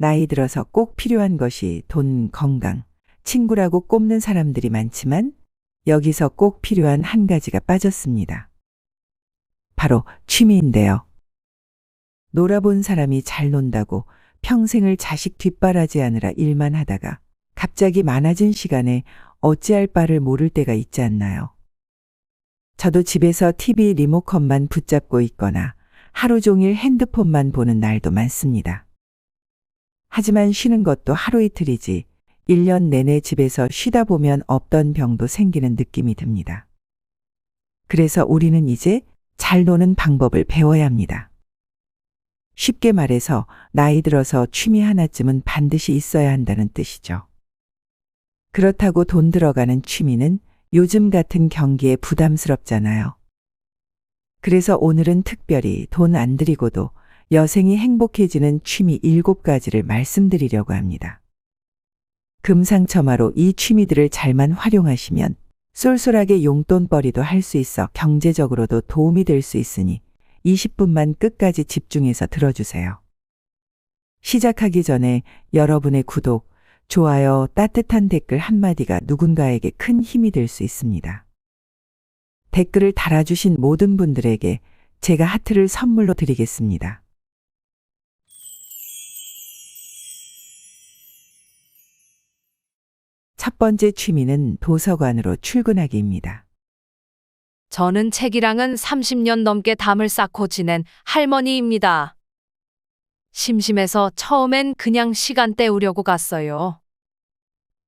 나이 들어서 꼭 필요한 것이 돈, 건강, 친구라고 꼽는 사람들이 많지만 여기서 꼭 필요한 한 가지가 빠졌습니다. 바로 취미인데요. 놀아본 사람이 잘 논다고 평생을 자식 뒷바라지하느라 일만 하다가 갑자기 많아진 시간에 어찌할 바를 모를 때가 있지 않나요? 저도 집에서 TV 리모컨만 붙잡고 있거나 하루 종일 핸드폰만 보는 날도 많습니다. 하지만 쉬는 것도 하루 이틀이지 1년 내내 집에서 쉬다 보면 없던 병도 생기는 느낌이 듭니다. 그래서 우리는 이제 잘 노는 방법을 배워야 합니다. 쉽게 말해서 나이 들어서 취미 하나쯤은 반드시 있어야 한다는 뜻이죠. 그렇다고 돈 들어가는 취미는 요즘 같은 경기에 부담스럽잖아요. 그래서 오늘은 특별히 돈 안 들이고도 여생이 행복해지는 취미 7가지를 말씀드리려고 합니다. 금상첨화로 이 취미들을 잘만 활용하시면 쏠쏠하게 용돈벌이도 할 수 있어 경제적으로도 도움이 될 수 있으니 20분만 끝까지 집중해서 들어주세요. 시작하기 전에 여러분의 구독, 좋아요, 따뜻한 댓글 한마디가 누군가에게 큰 힘이 될 수 있습니다. 댓글을 달아주신 모든 분들에게 제가 하트를 선물로 드리겠습니다. 첫 번째 취미는 도서관으로 출근하기입니다. 저는 책이랑은 30년 넘게 담을 쌓고 지낸 할머니입니다. 심심해서 처음엔 그냥 시간 때우려고 갔어요.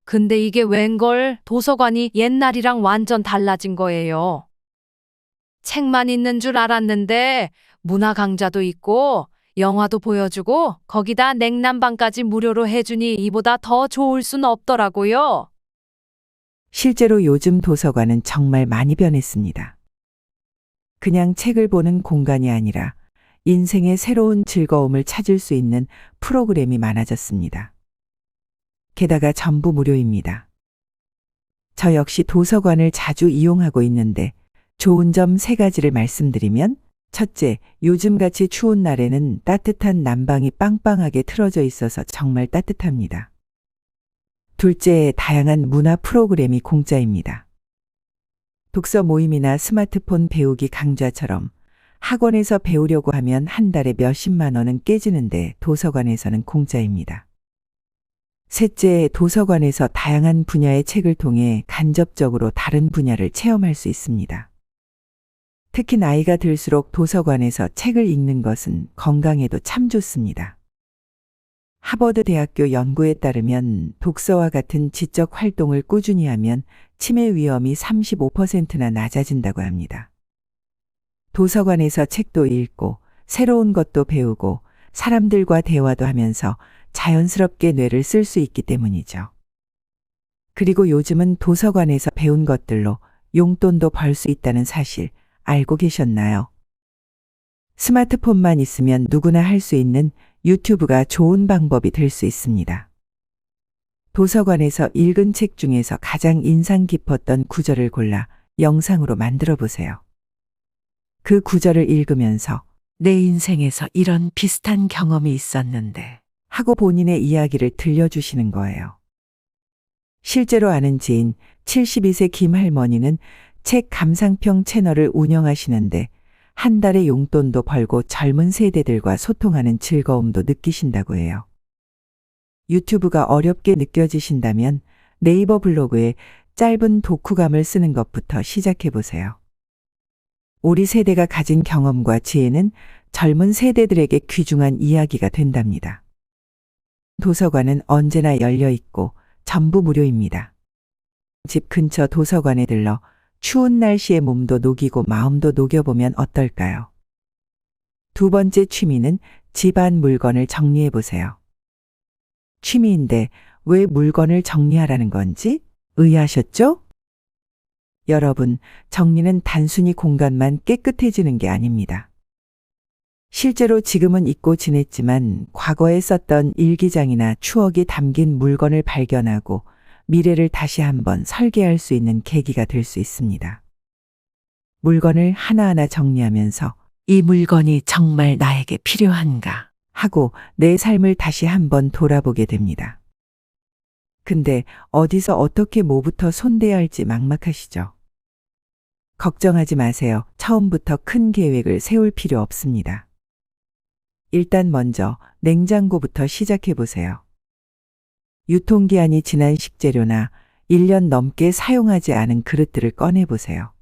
근데 이게 웬걸 도서관이 옛날이랑 완전 달라진 거예요. 책만 있는 줄 알았는데 문화 강좌도 있고 영화도 보여주고 거기다 냉난방까지 무료로 해주니 이보다 더 좋을 순 없더라고요. 실제로 요즘 도서관은 정말 많이 변했습니다. 그냥 책을 보는 공간이 아니라 인생의 새로운 즐거움을 찾을 수 있는 프로그램이 많아졌습니다. 게다가 전부 무료입니다. 저 역시 도서관을 자주 이용하고 있는데 좋은 점 세 가지를 말씀드리면 첫째, 요즘같이 추운 날에는 따뜻한 난방이 빵빵하게 틀어져 있어서 정말 따뜻합니다. 둘째, 다양한 문화 프로그램이 공짜입니다. 독서 모임이나 스마트폰 배우기 강좌처럼 학원에서 배우려고 하면 한 달에 몇십만 원은 깨지는데 도서관에서는 공짜입니다. 셋째, 도서관에서 다양한 분야의 책을 통해 간접적으로 다른 분야를 체험할 수 있습니다. 특히 나이가 들수록 도서관에서 책을 읽는 것은 건강에도 참 좋습니다. 하버드 대학교 연구에 따르면 독서와 같은 지적 활동을 꾸준히 하면 치매 위험이 35%나 낮아진다고 합니다. 도서관에서 책도 읽고 새로운 것도 배우고 사람들과 대화도 하면서 자연스럽게 뇌를 쓸 수 있기 때문이죠. 그리고 요즘은 도서관에서 배운 것들로 용돈도 벌 수 있다는 사실 알고 계셨나요? 스마트폰만 있으면 누구나 할 수 있는 유튜브가 좋은 방법이 될 수 있습니다. 도서관에서 읽은 책 중에서 가장 인상 깊었던 구절을 골라 영상으로 만들어 보세요. 그 구절을 읽으면서 내 인생에서 이런 비슷한 경험이 있었는데 하고 본인의 이야기를 들려주시는 거예요. 실제로 아는 지인 72세 김 할머니는 책 감상평 채널을 운영하시는데 한 달에 용돈도 벌고 젊은 세대들과 소통하는 즐거움도 느끼신다고 해요. 유튜브가 어렵게 느껴지신다면 네이버 블로그에 짧은 독후감을 쓰는 것부터 시작해 보세요. 우리 세대가 가진 경험과 지혜는 젊은 세대들에게 귀중한 이야기가 된답니다. 도서관은 언제나 열려 있고 전부 무료입니다. 집 근처 도서관에 들러 추운 날씨에 몸도 녹이고 마음도 녹여보면 어떨까요? 두 번째 취미는 집안 물건을 정리해 보세요. 취미인데 왜 물건을 정리하라는 건지 의아하셨죠? 여러분, 정리는 단순히 공간만 깨끗해지는 게 아닙니다. 실제로 지금은 잊고 지냈지만 과거에 썼던 일기장이나 추억이 담긴 물건을 발견하고 미래를 다시 한번 설계할 수 있는 계기가 될 수 있습니다. 물건을 하나하나 정리하면서 이 물건이 정말 나에게 필요한가 하고 내 삶을 다시 한번 돌아보게 됩니다. 근데 어디서 어떻게 뭐부터 손대야 할지 막막하시죠? 걱정하지 마세요. 처음부터 큰 계획을 세울 필요 없습니다. 일단 먼저 냉장고부터 시작해 보세요. 유통기한이 지난 식재료나 1년 넘게 사용하지 않은 그릇들을 꺼내 보세요.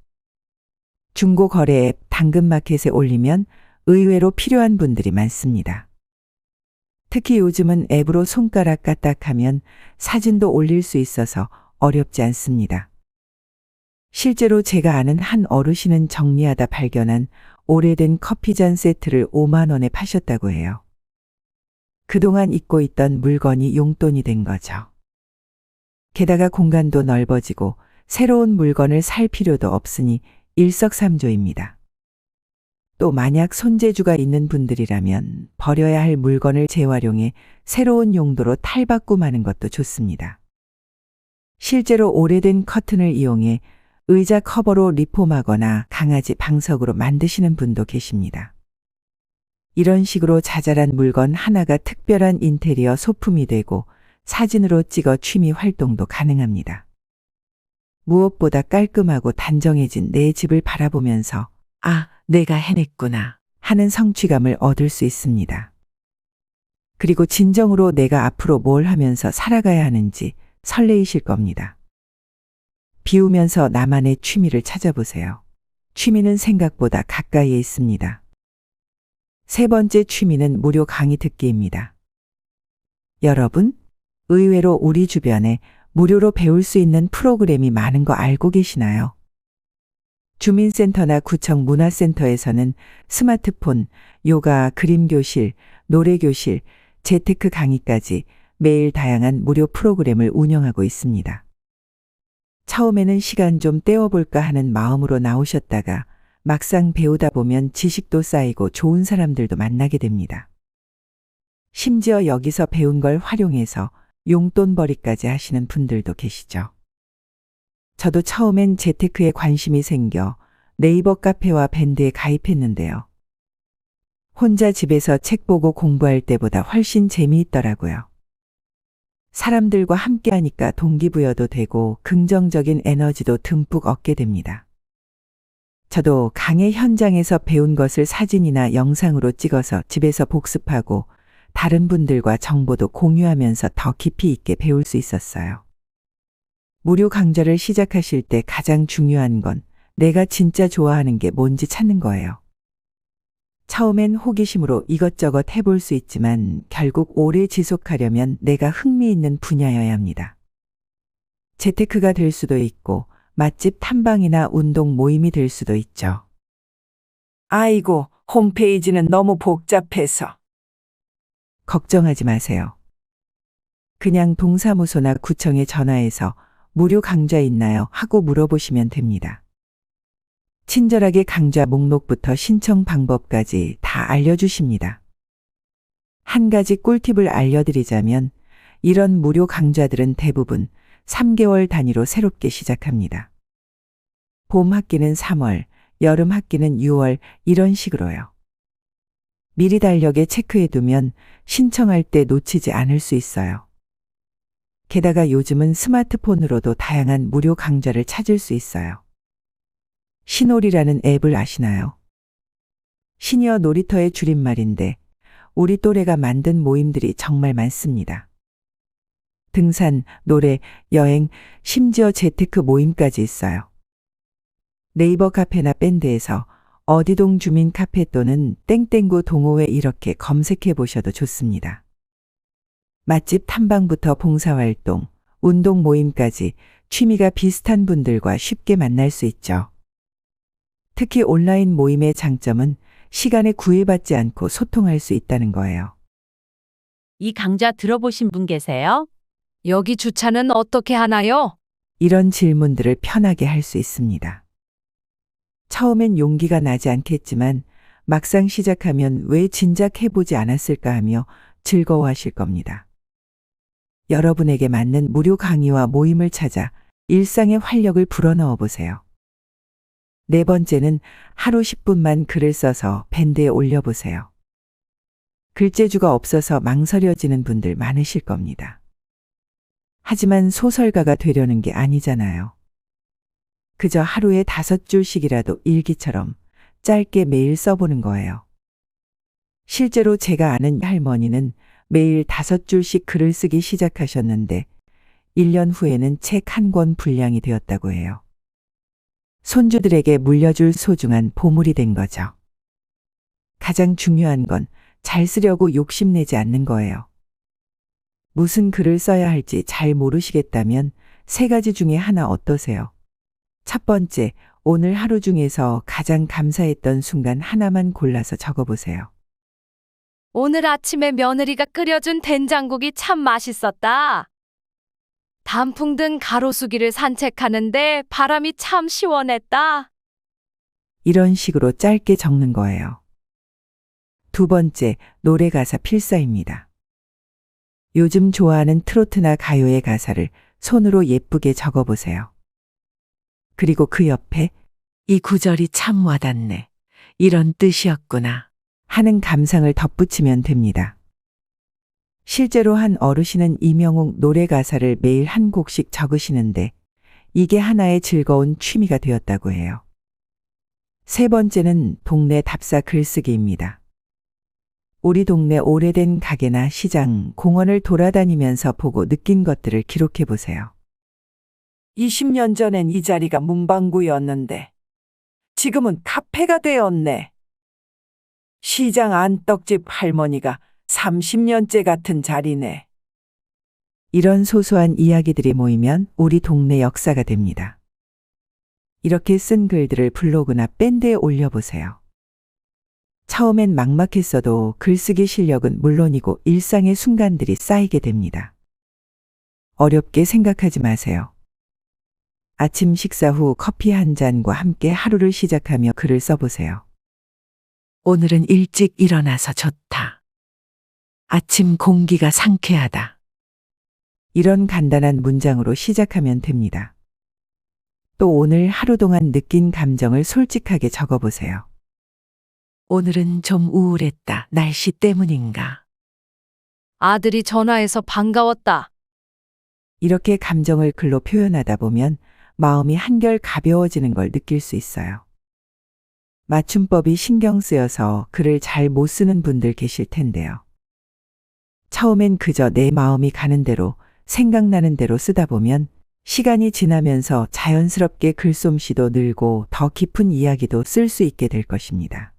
중고 거래 앱 당근마켓에 올리면 의외로 필요한 분들이 많습니다. 특히 요즘은 앱으로 손가락 까딱하면 사진도 올릴 수 있어서 어렵지 않습니다. 실제로 제가 아는 한 어르신은 정리하다 발견한 오래된 커피잔 세트를 5만 원에 파셨다고 해요. 그동안 잊고 있던 물건이 용돈이 된 거죠. 게다가 공간도 넓어지고 새로운 물건을 살 필요도 없으니 일석삼조입니다. 또 만약 손재주가 있는 분들이라면 버려야 할 물건을 재활용해 새로운 용도로 탈바꿈하는 것도 좋습니다. 실제로 오래된 커튼을 이용해 의자 커버로 리폼하거나 강아지 방석으로 만드시는 분도 계십니다. 이런 식으로 자잘한 물건 하나가 특별한 인테리어 소품이 되고 사진으로 찍어 취미 활동도 가능합니다. 무엇보다 깔끔하고 단정해진 내 집을 바라보면서 아, 내가 해냈구나 하는 성취감을 얻을 수 있습니다. 그리고 진정으로 내가 앞으로 뭘 하면서 살아가야 하는지 설레이실 겁니다. 비우면서 나만의 취미를 찾아보세요. 취미는 생각보다 가까이에 있습니다. 세 번째 취미는 무료 강의 듣기입니다. 여러분, 의외로 우리 주변에 무료로 배울 수 있는 프로그램이 많은 거 알고 계시나요? 주민센터나 구청 문화센터에서는 스마트폰, 요가, 그림교실, 노래교실, 재테크 강의까지 매일 다양한 무료 프로그램을 운영하고 있습니다. 처음에는 시간 좀 때워볼까 하는 마음으로 나오셨다가 막상 배우다 보면 지식도 쌓이고 좋은 사람들도 만나게 됩니다. 심지어 여기서 배운 걸 활용해서 용돈벌이까지 하시는 분들도 계시죠. 저도 처음엔 재테크에 관심이 생겨 네이버 카페와 밴드에 가입했는데요. 혼자 집에서 책 보고 공부할 때보다 훨씬 재미있더라고요. 사람들과 함께 하니까 동기부여도 되고 긍정적인 에너지도 듬뿍 얻게 됩니다. 저도 강의 현장에서 배운 것을 사진이나 영상으로 찍어서 집에서 복습하고 다른 분들과 정보도 공유하면서 더 깊이 있게 배울 수 있었어요. 무료 강좌를 시작하실 때 가장 중요한 건 내가 진짜 좋아하는 게 뭔지 찾는 거예요. 처음엔 호기심으로 이것저것 해볼 수 있지만 결국 오래 지속하려면 내가 흥미있는 분야여야 합니다. 재테크가 될 수도 있고 맛집 탐방이나 운동 모임이 될 수도 있죠. 아이고, 홈페이지는 너무 복잡해서. 걱정하지 마세요. 그냥 동사무소나 구청에 전화해서 무료 강좌 있나요? 하고 물어보시면 됩니다. 친절하게 강좌 목록부터 신청 방법까지 다 알려주십니다. 한 가지 꿀팁을 알려드리자면 이런 무료 강좌들은 대부분 3개월 단위로 새롭게 시작합니다. 봄 학기는 3월, 여름 학기는 6월 이런 식으로요. 미리 달력에 체크해 두면 신청할 때 놓치지 않을 수 있어요. 게다가 요즘은 스마트폰으로도 다양한 무료 강좌를 찾을 수 있어요. 신놀이라는 앱을 아시나요? 시니어 놀이터의 줄임말인데 우리 또래가 만든 모임들이 정말 많습니다. 등산, 노래, 여행, 심지어 재테크 모임까지 있어요. 네이버 카페나 밴드에서 어디동 주민 카페 또는 땡땡구 동호회 이렇게 검색해 보셔도 좋습니다. 맛집 탐방부터 봉사활동, 운동 모임까지 취미가 비슷한 분들과 쉽게 만날 수 있죠. 특히 온라인 모임의 장점은 시간에 구애받지 않고 소통할 수 있다는 거예요. 이 강좌 들어보신 분 계세요? 여기 주차는 어떻게 하나요? 이런 질문들을 편하게 할 수 있습니다. 처음엔 용기가 나지 않겠지만 막상 시작하면 왜 진작 해보지 않았을까 하며 즐거워하실 겁니다. 여러분에게 맞는 무료 강의와 모임을 찾아 일상의 활력을 불어넣어 보세요. 네 번째는 하루 10분만 글을 써서 밴드에 올려보세요. 글재주가 없어서 망설여지는 분들 많으실 겁니다. 하지만 소설가가 되려는 게 아니잖아요. 그저 하루에 다섯 줄씩이라도 일기처럼 짧게 매일 써보는 거예요. 실제로 제가 아는 할머니는 매일 다섯 줄씩 글을 쓰기 시작하셨는데 1년 후에는 책 한 권 분량이 되었다고 해요. 손주들에게 물려줄 소중한 보물이 된 거죠. 가장 중요한 건 잘 쓰려고 욕심내지 않는 거예요. 무슨 글을 써야 할지 잘 모르시겠다면 세 가지 중에 하나 어떠세요? 첫 번째, 오늘 하루 중에서 가장 감사했던 순간 하나만 골라서 적어보세요. 오늘 아침에 며느리가 끓여준 된장국이 참 맛있었다. 단풍 든 가로수길을 산책하는데 바람이 참 시원했다. 이런 식으로 짧게 적는 거예요. 두 번째, 노래 가사 필사입니다. 요즘 좋아하는 트로트나 가요의 가사를 손으로 예쁘게 적어보세요. 그리고 그 옆에 이 구절이 참 와닿네. 이런 뜻이었구나. 하는 감상을 덧붙이면 됩니다. 실제로 한 어르신은 이명웅 노래 가사를 매일 한 곡씩 적으시는데 이게 하나의 즐거운 취미가 되었다고 해요. 세 번째는 동네 답사 글쓰기입니다. 우리 동네 오래된 가게나 시장, 공원을 돌아다니면서 보고 느낀 것들을 기록해 보세요. 20년 전엔 이 자리가 문방구였는데 지금은 카페가 되었네. 시장 안 떡집 할머니가 30년째 같은 자리네. 이런 소소한 이야기들이 모이면 우리 동네 역사가 됩니다. 이렇게 쓴 글들을 블로그나 밴드에 올려보세요. 처음엔 막막했어도 글쓰기 실력은 물론이고 일상의 순간들이 쌓이게 됩니다. 어렵게 생각하지 마세요. 아침 식사 후 커피 한 잔과 함께 하루를 시작하며 글을 써보세요. 오늘은 일찍 일어나서 좋다. 아침 공기가 상쾌하다. 이런 간단한 문장으로 시작하면 됩니다. 또 오늘 하루 동안 느낀 감정을 솔직하게 적어보세요. 오늘은 좀 우울했다. 날씨 때문인가? 아들이 전화해서 반가웠다. 이렇게 감정을 글로 표현하다 보면 마음이 한결 가벼워지는 걸 느낄 수 있어요. 맞춤법이 신경 쓰여서 글을 잘 못 쓰는 분들 계실 텐데요. 처음엔 그저 내 마음이 가는 대로 생각나는 대로 쓰다 보면 시간이 지나면서 자연스럽게 글솜씨도 늘고 더 깊은 이야기도 쓸 수 있게 될 것입니다.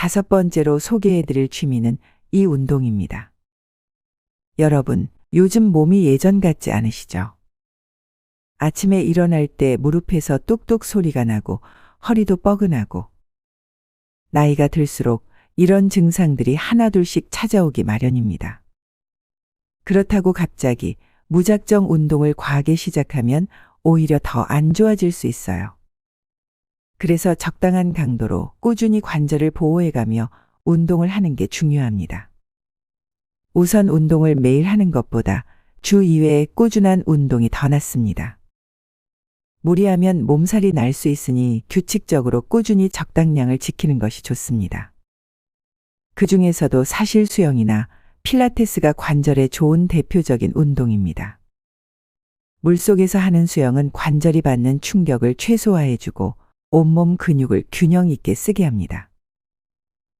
다섯 번째로 소개해드릴 취미는 이 운동입니다. 여러분, 요즘 몸이 예전 같지 않으시죠? 아침에 일어날 때 무릎에서 뚝뚝 소리가 나고 허리도 뻐근하고 나이가 들수록 이런 증상들이 하나둘씩 찾아오기 마련입니다. 그렇다고 갑자기 무작정 운동을 과하게 시작하면 오히려 더 안 좋아질 수 있어요. 그래서 적당한 강도로 꾸준히 관절을 보호해가며 운동을 하는 게 중요합니다. 우선 운동을 매일 하는 것보다 주 2회의 꾸준한 운동이 더 낫습니다. 무리하면 몸살이 날 수 있으니 규칙적으로 꾸준히 적당량을 지키는 것이 좋습니다. 그 중에서도 사실 수영이나 필라테스가 관절에 좋은 대표적인 운동입니다. 물속에서 하는 수영은 관절이 받는 충격을 최소화해주고 온몸 근육을 균형 있게 쓰게 합니다.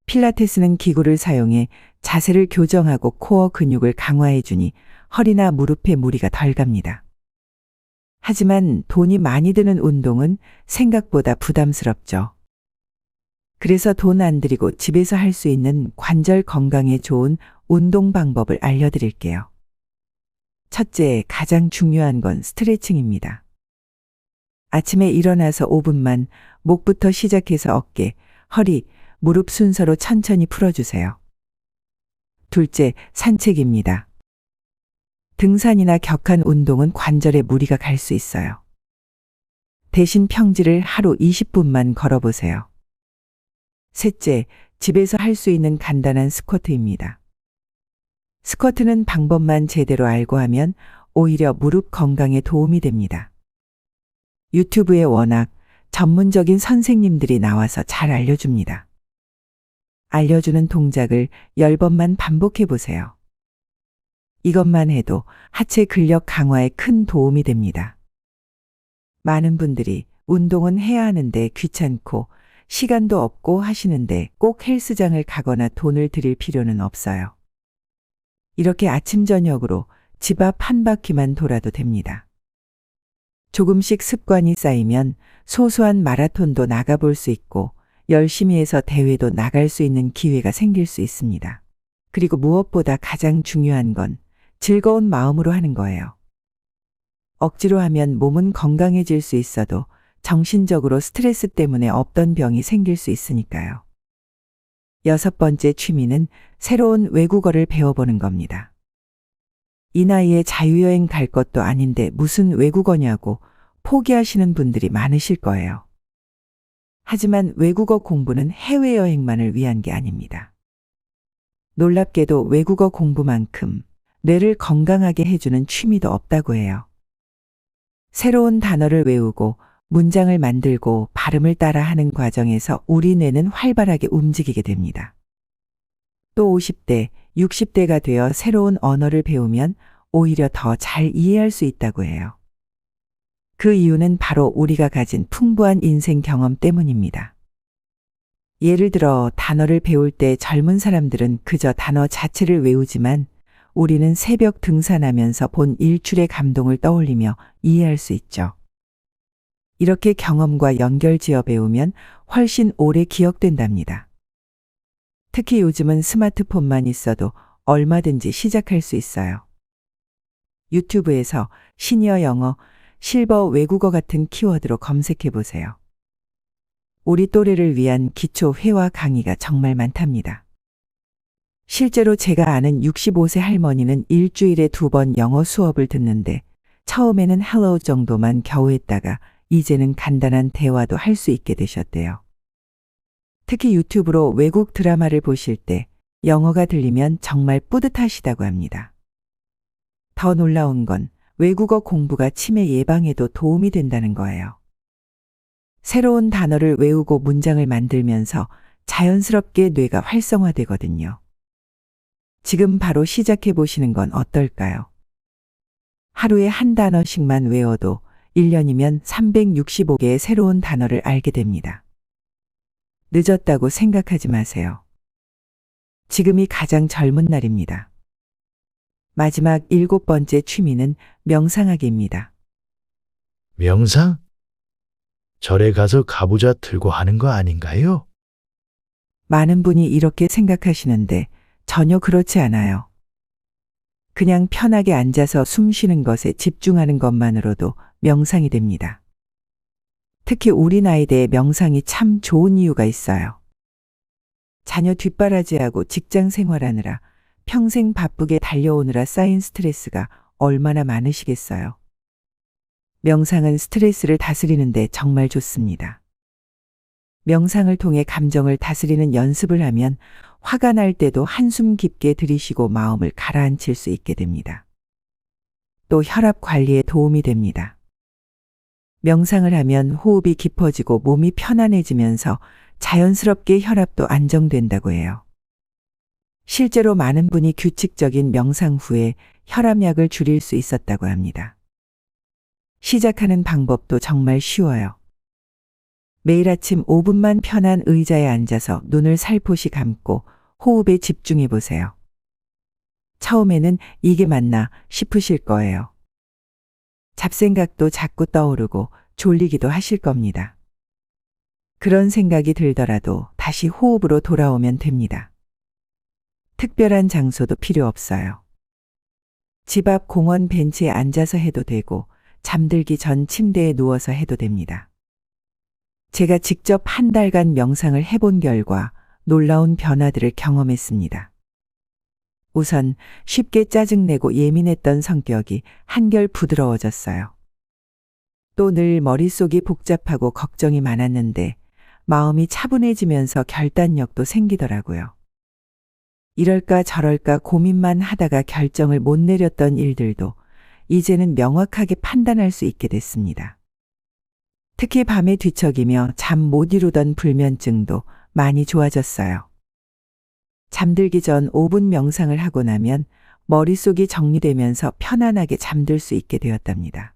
필라테스는 기구를 사용해 자세를 교정하고 코어 근육을 강화해 주니 허리나 무릎에 무리가 덜 갑니다. 하지만 돈이 많이 드는 운동은 생각보다 부담스럽죠. 그래서 돈 안 들이고 집에서 할 수 있는 관절 건강에 좋은 운동 방법을 알려드릴게요. 첫째, 가장 중요한 건 스트레칭입니다. 아침에 일어나서 5분만 목부터 시작해서 어깨, 허리, 무릎 순서로 천천히 풀어주세요. 둘째, 산책입니다. 등산이나 격한 운동은 관절에 무리가 갈 수 있어요. 대신 평지를 하루 20분만 걸어보세요. 셋째, 집에서 할 수 있는 간단한 스쿼트입니다. 스쿼트는 방법만 제대로 알고 하면 오히려 무릎 건강에 도움이 됩니다. 유튜브에 워낙 전문적인 선생님들이 나와서 잘 알려줍니다. 알려주는 동작을 10번만 반복해 보세요. 이것만 해도 하체 근력 강화에 큰 도움이 됩니다. 많은 분들이 운동은 해야 하는데 귀찮고 시간도 없고 하시는데 꼭 헬스장을 가거나 돈을 들일 필요는 없어요. 이렇게 아침 저녁으로 집 앞 한 바퀴만 돌아도 됩니다. 조금씩 습관이 쌓이면 소소한 마라톤도 나가볼 수 있고 열심히 해서 대회도 나갈 수 있는 기회가 생길 수 있습니다. 그리고 무엇보다 가장 중요한 건 즐거운 마음으로 하는 거예요. 억지로 하면 몸은 건강해질 수 있어도 정신적으로 스트레스 때문에 없던 병이 생길 수 있으니까요. 여섯 번째 취미는 새로운 외국어를 배워보는 겁니다. 이 나이에 자유여행 갈 것도 아닌데 무슨 외국어냐고 포기하시는 분들이 많으실 거예요. 하지만 외국어 공부는 해외여행만을 위한 게 아닙니다. 놀랍게도 외국어 공부만큼 뇌를 건강하게 해주는 취미도 없다고 해요. 새로운 단어를 외우고 문장을 만들고 발음을 따라 하는 과정에서 우리 뇌는 활발하게 움직이게 됩니다. 또 50대, 60대가 되어 새로운 언어를 배우면 오히려 더 잘 이해할 수 있다고 해요. 그 이유는 바로 우리가 가진 풍부한 인생 경험 때문입니다. 예를 들어 단어를 배울 때 젊은 사람들은 그저 단어 자체를 외우지만 우리는 새벽 등산하면서 본 일출의 감동을 떠올리며 이해할 수 있죠. 이렇게 경험과 연결지어 배우면 훨씬 오래 기억된답니다. 특히 요즘은 스마트폰만 있어도 얼마든지 시작할 수 있어요. 유튜브에서 시니어 영어, 실버 외국어 같은 키워드로 검색해 보세요. 우리 또래를 위한 기초 회화 강의가 정말 많답니다. 실제로 제가 아는 65세 할머니는 일주일에 두 번 영어 수업을 듣는데 처음에는 hello 정도만 겨우 했다가 이제는 간단한 대화도 할 수 있게 되셨대요. 특히 유튜브로 외국 드라마를 보실 때 영어가 들리면 정말 뿌듯하시다고 합니다. 더 놀라운 건 외국어 공부가 치매 예방에도 도움이 된다는 거예요. 새로운 단어를 외우고 문장을 만들면서 자연스럽게 뇌가 활성화되거든요. 지금 바로 시작해 보시는 건 어떨까요? 하루에 한 단어씩만 외워도 1년이면 365개의 새로운 단어를 알게 됩니다. 늦었다고 생각하지 마세요. 지금이 가장 젊은 날입니다. 마지막 일곱 번째 취미는 명상하기입니다. 명상? 절에 가서 가부좌 들고 하는 거 아닌가요? 많은 분이 이렇게 생각하시는데 전혀 그렇지 않아요. 그냥 편하게 앉아서 숨 쉬는 것에 집중하는 것만으로도 명상이 됩니다. 특히 우리 나이대에 명상이 참 좋은 이유가 있어요. 자녀 뒷바라지하고 직장 생활하느라 평생 바쁘게 달려오느라 쌓인 스트레스가 얼마나 많으시겠어요. 명상은 스트레스를 다스리는데 정말 좋습니다. 명상을 통해 감정을 다스리는 연습을 하면 화가 날 때도 한숨 깊게 들이쉬고 마음을 가라앉힐 수 있게 됩니다. 또 혈압 관리에 도움이 됩니다. 명상을 하면 호흡이 깊어지고 몸이 편안해지면서 자연스럽게 혈압도 안정된다고 해요. 실제로 많은 분이 규칙적인 명상 후에 혈압약을 줄일 수 있었다고 합니다. 시작하는 방법도 정말 쉬워요. 매일 아침 5분만 편한 의자에 앉아서 눈을 살포시 감고 호흡에 집중해 보세요. 처음에는 이게 맞나 싶으실 거예요. 잡생각도 자꾸 떠오르고 졸리기도 하실 겁니다. 그런 생각이 들더라도 다시 호흡으로 돌아오면 됩니다. 특별한 장소도 필요 없어요. 집 앞 공원 벤치에 앉아서 해도 되고 잠들기 전 침대에 누워서 해도 됩니다. 제가 직접 한 달간 명상을 해본 결과 놀라운 변화들을 경험했습니다. 우선 쉽게 짜증내고 예민했던 성격이 한결 부드러워졌어요. 또 늘 머릿속이 복잡하고 걱정이 많았는데 마음이 차분해지면서 결단력도 생기더라고요. 이럴까 저럴까 고민만 하다가 결정을 못 내렸던 일들도 이제는 명확하게 판단할 수 있게 됐습니다. 특히 밤에 뒤척이며 잠 못 이루던 불면증도 많이 좋아졌어요. 잠들기 전 5분 명상을 하고 나면 머릿속이 정리되면서 편안하게 잠들 수 있게 되었답니다.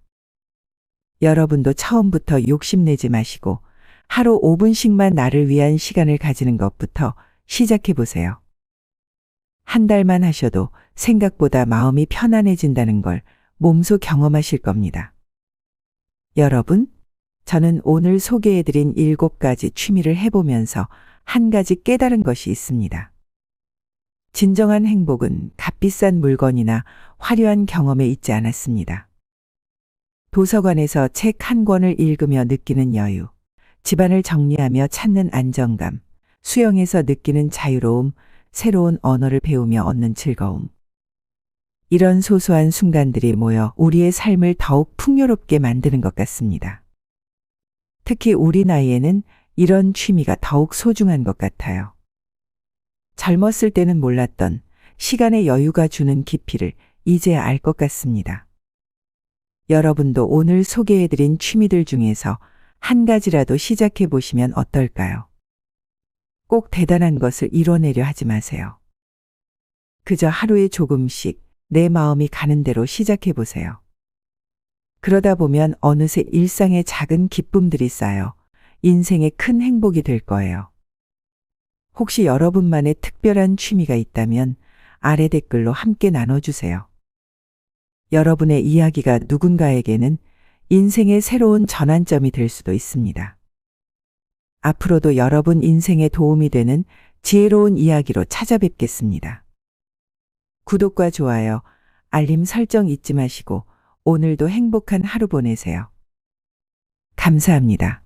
여러분도 처음부터 욕심내지 마시고 하루 5분씩만 나를 위한 시간을 가지는 것부터 시작해 보세요. 한 달만 하셔도 생각보다 마음이 편안해진다는 걸 몸소 경험하실 겁니다. 여러분, 저는 오늘 소개해드린 7가지 취미를 해보면서 한 가지 깨달은 것이 있습니다. 진정한 행복은 값비싼 물건이나 화려한 경험에 있지 않았습니다. 도서관에서 책 한 권을 읽으며 느끼는 여유, 집안을 정리하며 찾는 안정감, 수영에서 느끼는 자유로움, 새로운 언어를 배우며 얻는 즐거움. 이런 소소한 순간들이 모여 우리의 삶을 더욱 풍요롭게 만드는 것 같습니다. 특히 우리 나이에는 이런 취미가 더욱 소중한 것 같아요. 젊었을 때는 몰랐던 시간의 여유가 주는 깊이를 이제 알 것 같습니다. 여러분도 오늘 소개해드린 취미들 중에서 한 가지라도 시작해 보시면 어떨까요? 꼭 대단한 것을 이뤄내려 하지 마세요. 그저 하루에 조금씩 내 마음이 가는 대로 시작해 보세요. 그러다 보면 어느새 일상의 작은 기쁨들이 쌓여 인생의 큰 행복이 될 거예요. 혹시 여러분만의 특별한 취미가 있다면 아래 댓글로 함께 나눠주세요. 여러분의 이야기가 누군가에게는 인생의 새로운 전환점이 될 수도 있습니다. 앞으로도 여러분 인생에 도움이 되는 지혜로운 이야기로 찾아뵙겠습니다. 구독과 좋아요, 알림 설정 잊지 마시고 오늘도 행복한 하루 보내세요. 감사합니다.